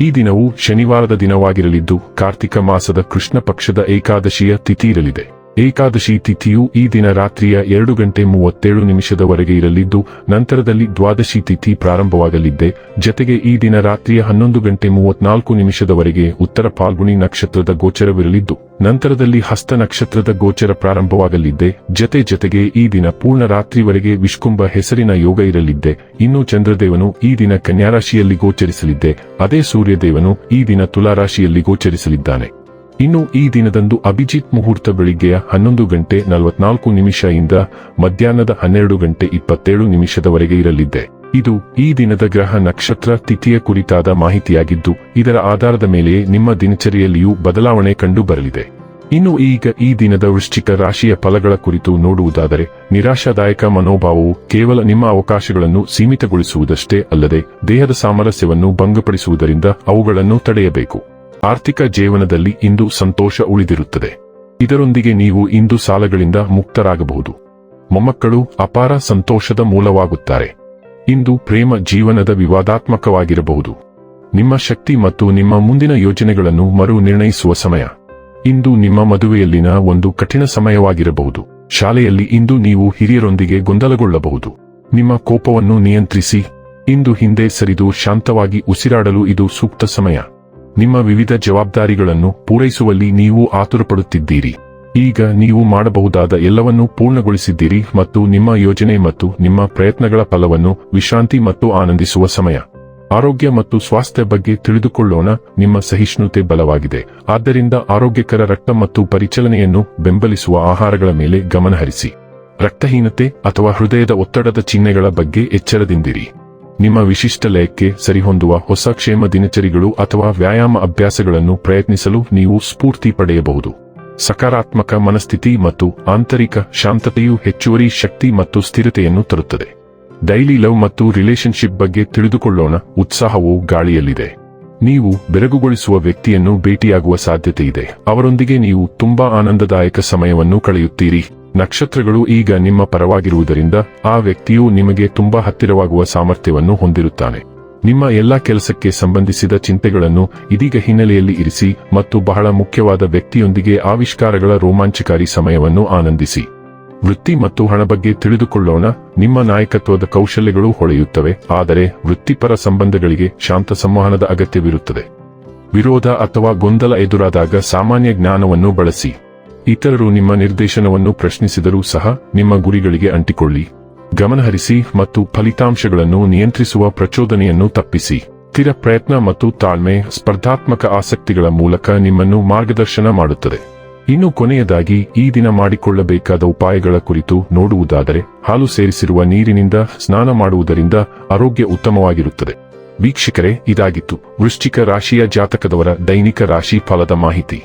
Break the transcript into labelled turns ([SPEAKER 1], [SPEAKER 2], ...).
[SPEAKER 1] ಈ ದಿನವು ಶನಿವಾರದ ದಿನವಾಗಿರಲಿದ್ದು ಕಾರ್ತಿಕ ಮಾಸದ ಕೃಷ್ಣ ಪಕ್ಷದ ಏಕಾದಶಿಯ ತಿಥಿ ಇರಲಿದೆ. ಏಕಾದಶಿ ತಿಥಿಯು ಈ ದಿನ ರಾತ್ರಿಯ ಎರಡು ಗಂಟೆ ಮೂವತ್ತೇಳು ನಿಮಿಷದವರೆಗೆ ಇರಲಿದ್ದು, ನಂತರದಲ್ಲಿ ದ್ವಾದಶಿ ತಿಥಿ ಪ್ರಾರಂಭವಾಗಲಿದ್ದೆ. ಜತೆಗೆ ಈ ದಿನ ರಾತ್ರಿಯ ಹನ್ನೊಂದು ಗಂಟೆ ಮೂವತ್ನಾಲ್ಕು ನಿಮಿಷದವರೆಗೆ ಉತ್ತರ ಫಾಲ್ಗುಣಿ ನಕ್ಷತ್ರದ ಗೋಚರವಿರಲಿದ್ದು, ನಂತರದಲ್ಲಿ ಹಸ್ತ ನಕ್ಷತ್ರದ ಗೋಚರ ಪ್ರಾರಂಭವಾಗಲಿದ್ದೆ. ಜತೆ ಜತೆಗೆ ಈ ದಿನ ಪೂರ್ಣ ರಾತ್ರಿವರೆಗೆ ವಿಷ್ಕುಂಭ ಹೆಸರಿನ ಯೋಗ ಇರಲಿದ್ದೆ. ಇನ್ನು ಚಂದ್ರದೇವನು ಈ ದಿನ ಕನ್ಯಾರಾಶಿಯಲ್ಲಿ ಗೋಚರಿಸಲಿದ್ದೆ. ಅದೇ ಸೂರ್ಯದೇವನು ಈ ದಿನ ತುಲಾರಾಶಿಯಲ್ಲಿ ಗೋಚರಿಸಲಿದ್ದಾನೆ. ಇನ್ನು ಈ ದಿನದಂದು ಅಭಿಜಿತ್ ಮುಹೂರ್ತ ಬೆಳಿಗ್ಗೆಯ ಹನ್ನೊಂದು ಗಂಟೆ ನಲವತ್ನಾಲ್ಕು ಇಂದ ಮಧ್ಯಾಹ್ನದ ಹನ್ನೆರಡು ಗಂಟೆ ಇಪ್ಪತ್ತೇಳು ನಿಮಿಷದವರೆಗೆ ಇರಲಿದೆ ಇದು ಈ ದಿನದ ಗ್ರಹ ನಕ್ಷತ್ರ ತಿಥಿಯ ಕುರಿತಾದ ಮಾಹಿತಿಯಾಗಿದ್ದು, ಇದರ ಆಧಾರದ ಮೇಲೆಯೇ ನಿಮ್ಮ ದಿನಚರಿಯಲ್ಲಿಯೂ ಬದಲಾವಣೆ ಕಂಡು ಬರಲಿದೆ ಇನ್ನು ಈಗ ಈ ದಿನದ ವೃಶ್ಚಿಕ ರಾಶಿಯ ಫಲಗಳ ಕುರಿತು ನೋಡುವುದಾದರೆ, ನಿರಾಶಾದಾಯಕ ಮನೋಭಾವವು ಕೇವಲ ನಿಮ್ಮ ಅವಕಾಶಗಳನ್ನು ಸೀಮಿತಗೊಳಿಸುವುದಷ್ಟೇ ಅಲ್ಲದೆ ದೇಹದ ಸಾಮರಸ್ಯವನ್ನು ಭಂಗಪಡಿಸುವುದರಿಂದ ಅವುಗಳನ್ನು ತಡೆಯಬೇಕು. ಆರ್ಥಿಕ ಜೀವನದಲ್ಲಿ ಇಂದು ಸಂತೋಷ ಉಳಿದಿರುತ್ತದೆ. ಇದರೊಂದಿಗೆ ನೀವು ಇಂದು ಸಾಲಗಳಿಂದ ಮುಕ್ತರಾಗಬಹುದು. ಮೊಮ್ಮಕ್ಕಳು ಅಪಾರ ಸಂತೋಷದ ಮೂಲವಾಗುತ್ತಾರೆ. ಇಂದು ಪ್ರೇಮ ಜೀವನದ ವಿವಾದಾತ್ಮಕವಾಗಿರಬಹುದು. ನಿಮ್ಮ ಶಕ್ತಿ ಮತ್ತು ನಿಮ್ಮ ಮುಂದಿನ ಯೋಜನೆಗಳನ್ನು ಮರು ನಿರ್ಣಯಿಸುವ ಸಮಯ. ಇಂದು ನಿಮ್ಮ ಮದುವೆಯಲ್ಲಿನ ಒಂದು ಕಠಿಣ ಸಮಯವಾಗಿರಬಹುದು. ಶಾಲೆಯಲ್ಲಿ ಇಂದು ನೀವು ಹಿರಿಯರೊಂದಿಗೆ ಗೊಂದಲಗೊಳ್ಳಬಹುದು. ನಿಮ್ಮ ಕೋಪವನ್ನು ನಿಯಂತ್ರಿಸಿ. ಇಂದು ಹಿಂದೆ ಸರಿದು ಶಾಂತವಾಗಿ ಉಸಿರಾಡಲು ಇದು ಸೂಕ್ತ ಸಮಯ. ನಿಮ್ಮ ವಿವಿಧ ಜವಾಬ್ದಾರಿಗಳನ್ನು ಪೂರೈಸುವಲ್ಲಿ ನೀವು ಆತುರಪಡುತ್ತಿದ್ದೀರಿ. ಈಗ ನೀವು ಮಾಡಬಹುದಾದ ಎಲ್ಲವನ್ನೂ ಪೂರ್ಣಗೊಳಿಸಿದ್ದೀರಿ ಮತ್ತು ನಿಮ್ಮ ಯೋಜನೆ ಮತ್ತು ನಿಮ್ಮ ಪ್ರಯತ್ನಗಳ ಫಲವನ್ನು ವಿಶ್ರಾಂತಿ ಮತ್ತು ಆನಂದಿಸುವ ಸಮಯ. ಆರೋಗ್ಯ ಮತ್ತು ಸ್ವಾಸ್ಥ್ಯ ಬಗ್ಗೆ ತಿಳಿದುಕೊಳ್ಳೋಣ, ನಿಮ್ಮ ಸಹಿಷ್ಣುತೆ ಬಲವಾಗಿದೆ. ಆದ್ದರಿಂದ ಆರೋಗ್ಯಕರ ರಕ್ತ ಮತ್ತು ಪರಿಚಲನೆಯನ್ನು ಬೆಂಬಲಿಸುವ ಆಹಾರಗಳ ಮೇಲೆ ಗಮನಹರಿಸಿ. ರಕ್ತಹೀನತೆ ಅಥವಾ ಹೃದಯದ ಒತ್ತಡದ ಚಿಹ್ನೆಗಳ ಬಗ್ಗೆ ಎಚ್ಚರದಿಂದಿರಿ. ನಿಮ್ಮ ವಿಶಿಷ್ಟ ಲಯಕ್ಕೆ ಸರಿಹೊಂದುವ ಹೊಸ ಕ್ಷೇಮ ದಿನಚರಿಗಳು ಅಥವಾ ವ್ಯಾಯಾಮ ಅಭ್ಯಾಸಗಳನ್ನು ಪ್ರಯತ್ನಿಸಲು ನೀವು ಸ್ಫೂರ್ತಿ ಪಡೆಯಬಹುದು. ಸಕಾರಾತ್ಮಕ ಮನಸ್ಥಿತಿ ಮತ್ತು ಆಂತರಿಕ ಶಾಂತತೆಯು ಹೆಚ್ಚುವರಿ ಶಕ್ತಿ ಮತ್ತು ಸ್ಥಿರತೆಯನ್ನು ತರುತ್ತದೆ. ಡೈಲಿ ಲವ್ ಮತ್ತು ರಿಲೇಶನ್ಶಿಪ್ ಬಗ್ಗೆ ತಿಳಿದುಕೊಳ್ಳೋಣ, ಉತ್ಸಾಹವು ಗಾಳಿಯಲ್ಲಿದೆ. ನೀವು ಬೆರಗುಗೊಳಿಸುವ ವ್ಯಕ್ತಿಯನ್ನು ಭೇಟಿಯಾಗುವ ಸಾಧ್ಯತೆ ಇದೆ. ಅವರೊಂದಿಗೆ ನೀವು ತುಂಬಾ ಆನಂದದಾಯಕ ಸಮಯವನ್ನು ಕಳೆಯುತ್ತೀರಿ. ನಕ್ಷತ್ರಗಳು ಈಗ ನಿಮ್ಮ ಪರವಾಗಿರುವುದರಿಂದ ಆ ವ್ಯಕ್ತಿಯು ನಿಮಗೆ ತುಂಬಾ ಹತ್ತಿರವಾಗುವ ಸಾಮರ್ಥ್ಯವನ್ನು ಹೊಂದಿರುತ್ತಾನೆ. ನಿಮ್ಮ ಎಲ್ಲಾ ಕೆಲಸಕ್ಕೆ ಸಂಬಂಧಿಸಿದ ಚಿಂತೆಗಳನ್ನು ಇದೀಗ ಹಿನ್ನೆಲೆಯಲ್ಲಿ ಇರಿಸಿ ಮತ್ತು ಬಹಳ ಮುಖ್ಯವಾದ ವ್ಯಕ್ತಿಯೊಂದಿಗೆ ಆವಿಷ್ಕಾರಗಳ ರೋಮಾಂಚಕಾರಿ ಸಮಯವನ್ನು ಆನಂದಿಸಿ. ವೃತ್ತಿ ಮತ್ತು ಹಣ ಬಗ್ಗೆ ತಿಳಿದುಕೊಳ್ಳೋಣ. ನಿಮ್ಮ ನಾಯಕತ್ವದ ಕೌಶಲ್ಯಗಳು ಹೊಳೆಯುತ್ತವೆ, ಆದರೆ ವೃತ್ತಿಪರ ಸಂಬಂಧಗಳಿಗೆ ಶಾಂತ ಸಂವಹನದ ಅಗತ್ಯವಿರುತ್ತದೆ. ವಿರೋಧ ಅಥವಾ ಗೊಂದಲ ಎದುರಾದಾಗ ಸಾಮಾನ್ಯ ಜ್ಞಾನವನ್ನು ಬಳಸಿ. ಇತರರು ನಿಮ್ಮ ನಿರ್ದೇಶನವನ್ನು ಪ್ರಶ್ನಿಸಿದರೂ ಸಹ ನಿಮ್ಮ ಗುರಿಗಳಿಗೆ ಅಂಟಿಕೊಳ್ಳಿ. ಗಮನಹರಿಸಿ ಮತ್ತು ಫಲಿತಾಂಶಗಳನ್ನು ನಿಯಂತ್ರಿಸುವ ಪ್ರಚೋದನೆಯನ್ನು ತಪ್ಪಿಸಿ. ಸ್ಥಿರ ಪ್ರಯತ್ನ ಮತ್ತು ತಾಳ್ಮೆ ಸ್ಪರ್ಧಾತ್ಮಕ ಆಸಕ್ತಿಗಳ ಮೂಲಕ ನಿಮ್ಮನ್ನು ಮಾರ್ಗದರ್ಶನ ಮಾಡುತ್ತದೆ. ಇನ್ನು ಕೊನೆಯದಾಗಿ, ಈ ದಿನ ಮಾಡಿಕೊಳ್ಳಬೇಕಾದ ಉಪಾಯಗಳ ಕುರಿತು ನೋಡುವುದಾದರೆ, ಹಾಲು ಸೇರಿಸಿರುವ ನೀರಿನಿಂದ ಸ್ನಾನ ಮಾಡುವುದರಿಂದ ಆರೋಗ್ಯ ಉತ್ತಮವಾಗಿರುತ್ತದೆ. ವೀಕ್ಷಕರೇ, ಇದಾಗಿತ್ತು ವೃಶ್ಚಿಕ ರಾಶಿಯ ಜಾತಕದವರ ದೈನಿಕ ರಾಶಿ ಫಲದ ಮಾಹಿತಿ.